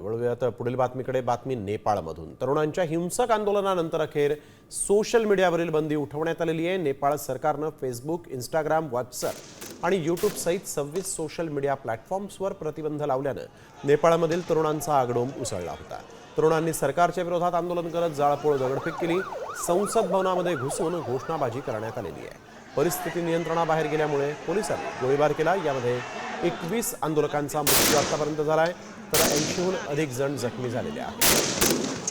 बरं वळूयात पुढील बातमीकडे बातमी नेपाळमधून. तरुणांच्या हिंसक आंदोलनानंतर अखेर सोशल मीडियावरील बंदी उठवण्यात आलेली आहे. नेपाळ सरकारनं फेसबुक इंस्टाग्राम व्हॉट्सअप आणि यूट्यूब सहित सव्वीस सोशल मीडिया प्लॅटफॉर्म्सवर प्रतिबंध लावल्यानं नेपाळमधील तरुणांचा आगडोंब उसळला होता. तरुणांनी सरकारच्या विरोधात आंदोलन करत जाळपोळ दगडफेक केली. संसद भवनामध्ये घुसून घोषणाबाजी करण्यात आलेली आहे. परिस्थिती नियंत्रणाबाहेर गेल्यामुळे पोलिसांनी गोळीबार केला. यामध्ये एकवीस आंदोलकांचा मृत्यू आतापर्यंत झालाय तर ऐंशीहून अधिक जण जखमी झालेले आहेत.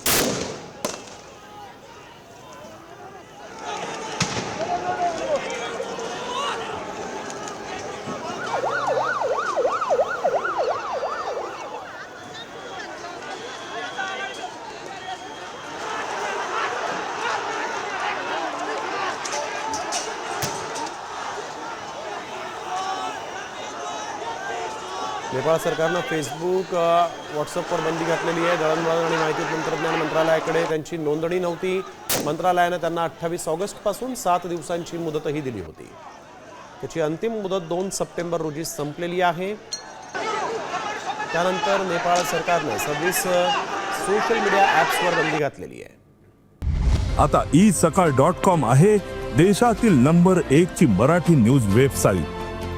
नेपाळ सरकारनं फेसबुक व्हॉट्सअपवर बंदी घातलेली आहे. दळणवळण आणि माहिती तंत्रज्ञान मंत्रालयाकडे त्यांची नोंदणी नव्हती. मंत्रालयानं त्यांना अठ्ठावीस ऑगस्टपासून सात दिवसांची मुदतही दिली होती. त्याची अंतिम मुदत दोन सप्टेंबर रोजी संपलेली आहे. त्यानंतर नेपाळ सरकारनं सव्वीस सोशल मीडिया ॲप्सवर बंदी घातलेली आहे. आता ई सकाळ डॉट कॉम आहे देशातील नंबर एक ची मराठी न्यूज वेबसाईट.